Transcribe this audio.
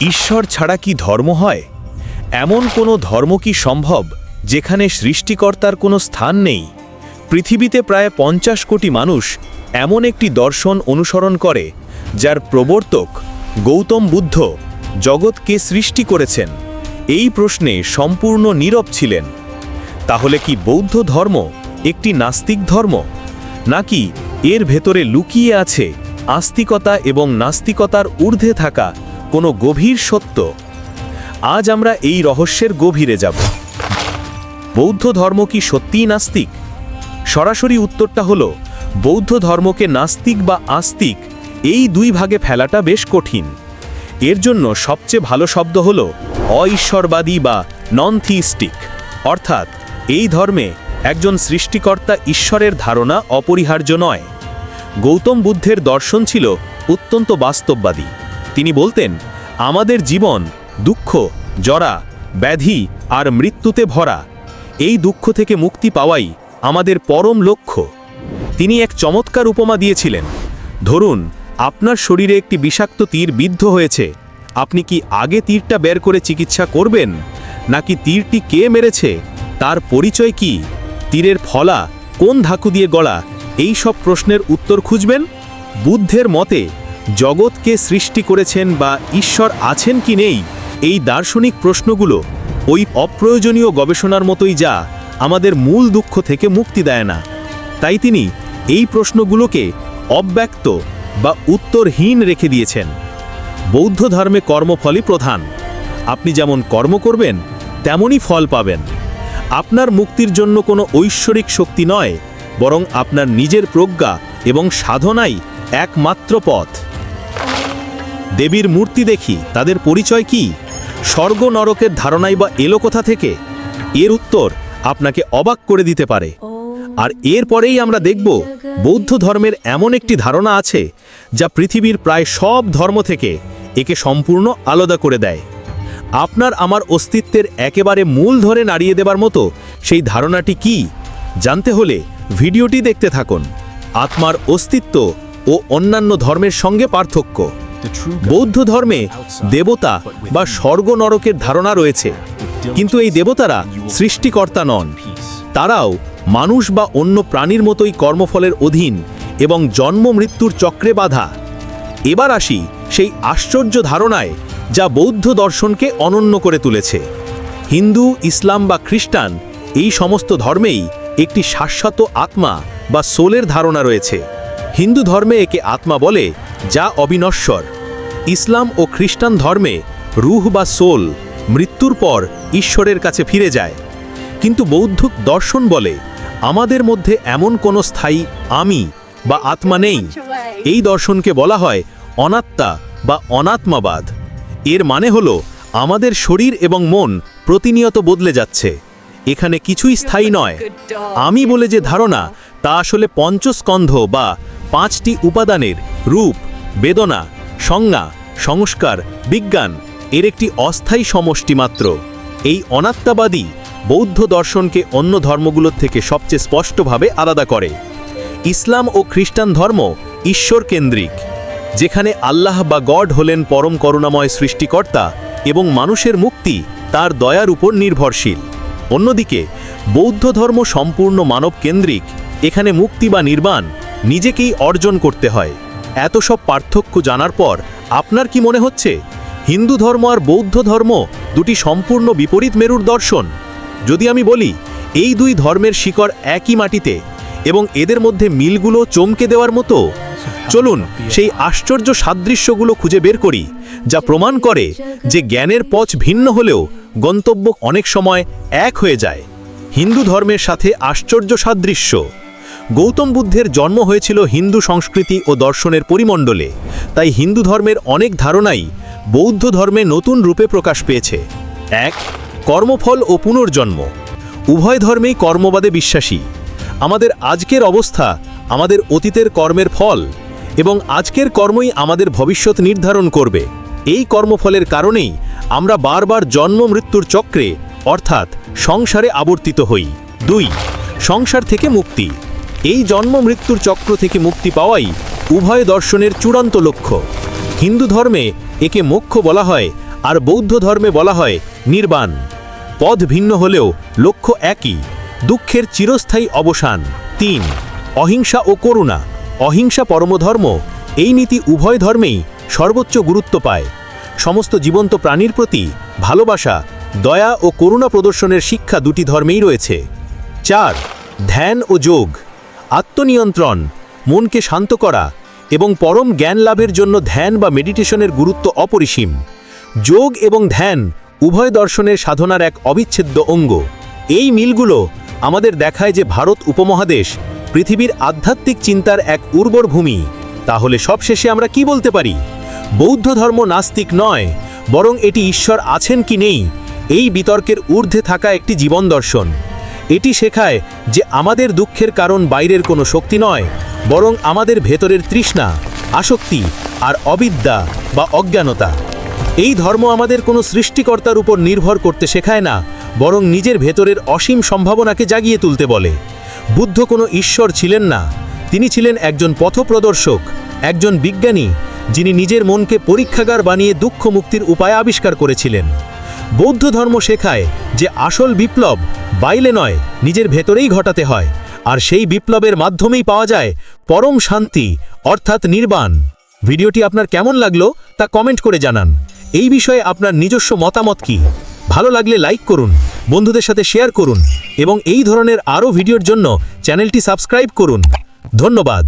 ঈশ্বর ছাড়া কি ধর্ম হয়? এমন কোনো ধর্ম কি সম্ভব যেখানে সৃষ্টিকর্তার কোনো স্থান নেই? পৃথিবীতে প্রায় পঞ্চাশ কোটি মানুষ এমন একটি দর্শন অনুসরণ করে, যার প্রবর্তক গৌতম বুদ্ধ জগৎকে সৃষ্টি করেছেন। এই প্রশ্নে সম্পূর্ণ নীরব ছিলেন। তাহলে কি বৌদ্ধ ধর্ম একটি নাস্তিক ধর্ম? নাকি এর ভেতরে লুকিয়ে আছে আস্তিকতা এবং নাস্তিকতার ঊর্ধ্বে থাকা কোনো গভীর সত্য। আজ আমরা এই রহস্যের গভীরে যাব। বৌদ্ধ ধর্ম কি সত্যিই নাস্তিক? সরাসরি উত্তরটা হলো, বৌদ্ধ ধর্মকে নাস্তিক বা আস্তিক এই দুই ভাগে ফেলাটা বেশ কঠিন। এর জন্য সবচেয়ে ভালো শব্দ হল অঈশ্বরবাদী বা নন থিস্টিক অর্থাৎ, এই ধর্মে একজন সৃষ্টিকর্তা ঈশ্বরের ধারণা অপরিহার্য নয়। গৌতম বুদ্ধের দর্শন ছিল অত্যন্ত বাস্তববাদী। তিনি বলতেন, আমাদের জীবন দুঃখ, জরা, ব্যাধি আর মৃত্যুতে ভরা। এই দুঃখ থেকে মুক্তি পাওয়াই আমাদের পরম লক্ষ্য। তিনি এক চমৎকার উপমা দিয়েছিলেন, ধরুন, আপনার শরীরে একটি বিষাক্ত তীর বিদ্ধ হয়েছে। আপনি কি আগে তীরটা বের করে চিকিৎসা করবেন? নাকি তীরটি কে মেরেছে? তার পরিচয় কি? তীরের ফলা কোন ধাকু দিয়ে গলা? এই সব প্রশ্নের উত্তর খুঁজবেন? বুদ্ধের মতে জগৎকে সৃষ্টি করেছেন বা ঈশ্বর আছেন কি নেই, এই দার্শনিক প্রশ্নগুলো ওই অপ্রয়োজনীয় গবেষণার মতোই যা আমাদের মূল দুঃখ থেকে মুক্তি দেয় না। তাই তিনি এই প্রশ্নগুলোকে অব্যক্ত বা উত্তরহীন রেখে দিয়েছেন। বৌদ্ধ ধর্মে কর্মফলই প্রধান। আপনি যেমন কর্ম করবেন, তেমনই ফল পাবেন। আপনার মুক্তির জন্য কোনো ঐশ্বরিক শক্তি নয়, বরং আপনার নিজের প্রজ্ঞা এবং সাধনাই একমাত্র পথ। দেবীর মূর্তি দেখি, তাদের পরিচয় কি? স্বর্গ নরকের ধারণাই বা এলো কোথা থেকে? এর উত্তর আপনাকে অবাক করে দিতে পারে। আর এরপরেই আমরা দেখব, বৌদ্ধ ধর্মের এমন একটি ধারণা আছে, যা পৃথিবীর প্রায় সব ধর্ম থেকে একে সম্পূর্ণ আলাদা করে দেয়। আপনার আমার অস্তিত্বের একেবারে মূল ধরে নাড়িয়ে দেবার মতো সেই ধারণাটি কি, জানতে হলে ভিডিওটি দেখতে থাকুন। আত্মার অস্তিত্ব ও অন্যান্য ধর্মের সঙ্গে পার্থক্য। বৌদ্ধ ধর্মে দেবতা বা স্বর্গ নরকের ধারণা রয়েছে। কিন্তু এই দেবতারা সৃষ্টিকর্তা নন। তারাও মানুষ বা অন্য প্রাণীর মতোই কর্মফলের অধীন এবং জন্ম মৃত্যুর চক্রে বাধা। এবার আসি সেই আশ্চর্য ধারণায় যা বৌদ্ধ দর্শনকে অনন্য করে তুলেছে। হিন্দু, ইসলাম বা খ্রিস্টান এই সমস্ত ধর্মেই একটি শাশ্বত আত্মা বা সোলের ধারণা রয়েছে। হিন্দু ধর্মে একে আত্মা বলে যা অবিনশ্বর। ইসলাম ও খ্রিস্টান ধর্মে রুহ বা সোল মৃত্যুর পর ঈশ্বরের কাছে ফিরে যায়। কিন্তু বৌদ্ধ দর্শন বলে, আমাদের মধ্যে এমন কোনো স্থায়ী আমি বা আত্মা নেই। এই দর্শনকে বলা হয় অনাত্মা বা অনাত্মাবাদ। এর মানে হলো, আমাদের শরীর এবং মন প্রতিনিয়ত বদলে যাচ্ছে। এখানে কিছুই স্থায়ী নয়। আমি বলে যে ধারণা, তা আসলে পঞ্চস্কন্ধ বা পাঁচটি উপাদানের রূপ। বেদনা, সংজ্ঞা, সংস্কার, বিজ্ঞান, এর একটি অস্থায়ী সমষ্টি মাত্র। এই অনাত্মাবাদী বৌদ্ধ দর্শনকে অন্য ধর্মগুলোর থেকে সবচেয়ে স্পষ্টভাবে আলাদা করে। ইসলাম ও খ্রিস্টান ধর্ম ঈশ্বর কেন্দ্রিক যেখানে আল্লাহ বা গড হলেন পরম করুণাময় সৃষ্টিকর্তা এবং মানুষের মুক্তি তার দয়ার উপর নির্ভরশীল। অন্যদিকে, বৌদ্ধ ধর্ম সম্পূর্ণ মানব কেন্দ্রিক এখানে মুক্তি বা নির্বাণ নিজেকেই অর্জন করতে হয়। এত সব পার্থক্য জানার পর আপনার কি মনে হচ্ছে? হিন্দু ধর্ম আর বৌদ্ধ ধর্ম দুটি সম্পূর্ণ বিপরীত মেরুর দর্শন। যদি আমি বলি, এই দুই ধর্মের শিকড় একই মাটিতে এবং এদের মধ্যে মিলগুলো চমকে দেওয়ার মতো, চলুন সেই আশ্চর্য সাদৃশ্যগুলো খুঁজে বের করি, যা প্রমাণ করে যে জ্ঞানের পথ ভিন্ন হলেও গন্তব্য অনেক সময় এক হয়ে যায়। হিন্দু ধর্মের সাথে আশ্চর্য সাদৃশ্য। গৌতম বুদ্ধের জন্ম হয়েছিল হিন্দু সংস্কৃতি ও দর্শনের পরিমণ্ডলে। তাই হিন্দু ধর্মের অনেক ধারণাই বৌদ্ধ ধর্মে নতুন রূপে প্রকাশ পেয়েছে। এক, কর্মফল ও পুনর্জন্ম। উভয় ধর্মেই কর্মবাদে বিশ্বাসী। আমাদের আজকের অবস্থা আমাদের অতীতের কর্মের ফল এবং আজকের কর্মই আমাদের ভবিষ্যৎ নির্ধারণ করবে। এই কর্মফলের কারণেই আমরা বারবার জন্ম মৃত্যুর চক্রে অর্থাৎ সংসারে আবর্তিত হই। দুই, সংসার থেকে মুক্তি। এই জন্ম মৃত্যুর চক্র থেকে মুক্তি পাওয়াই উভয় দর্শনের চূড়ান্ত লক্ষ্য। হিন্দু ধর্মে একে মোক্ষ বলা হয় আর বৌদ্ধ ধর্মে বলা হয় নির্বাণ। পদ ভিন্ন হলেও লক্ষ্য একই, দুঃখের চিরস্থায়ী অবসান। তিন, অহিংসা ও করুণা। অহিংসা পরমধর্ম, এই নীতি উভয় ধর্মেই সর্বোচ্চ গুরুত্ব পায়। সমস্ত জীবন্ত প্রাণীর প্রতি ভালোবাসা, দয়া ও করুণা প্রদর্শনের শিক্ষা দুটি ধর্মেই রয়েছে। চার, ধ্যান ও যোগ। আত্মনিয়ন্ত্রণ, মনকে শান্ত করা এবং পরম জ্ঞান লাভের জন্য ধ্যান বা মেডিটেশনের গুরুত্ব অপরিসীম। যোগ এবং ধ্যান উভয় দর্শনের সাধনার এক অবিচ্ছেদ্য অঙ্গ। এই মিলগুলো আমাদের দেখায় যে ভারত উপমহাদেশ পৃথিবীর আধ্যাত্মিক চিন্তার এক উর্বর ভূমি। তাহলে সবশেষে আমরা কি বলতে পারি? বৌদ্ধ ধর্ম নাস্তিক নয়, বরং এটি ঈশ্বর আছেন কি নেই, এই বিতর্কের ঊর্ধ্বে থাকা একটি জীবন দর্শন। এটি শেখায় যে আমাদের দুঃখের কারণ বাইরের কোনো শক্তি নয়, বরং আমাদের ভেতরের তৃষ্ণা, আসক্তি আর অবিদ্যা বা অজ্ঞানতা। এই ধর্ম আমাদের কোনো সৃষ্টিকর্তার উপর নির্ভর করতে শেখায় না, বরং নিজের ভেতরের অসীম সম্ভাবনাকে জাগিয়ে তুলতে বলে। বুদ্ধ কোনো ঈশ্বর ছিলেন না, তিনি ছিলেন একজন পথপ্রদর্শক, একজন বিজ্ঞানী, যিনি নিজের মনকে পরীক্ষাগার বানিয়ে দুঃখ মুক্তির উপায় আবিষ্কার করেছিলেন। বৌদ্ধ ধর্ম শেখায় যে আসল বিপ্লব বাইলে নয়, নিজের ভেতরেই ঘটাতে হয়। আর সেই বিপ্লবের মাধ্যমেই পাওয়া যায় পরম শান্তি, অর্থাৎ নির্বাণ। ভিডিওটি আপনার কেমন লাগল তা কমেন্ট করে জানান। এই বিষয়ে আপনার নিজস্ব মতামত কি? ভালো লাগলে লাইক করুন, বন্ধুদের সাথে শেয়ার করুন এবং এই ধরনের আরও ভিডিওর জন্য চ্যানেলটি সাবস্ক্রাইব করুন। ধন্যবাদ।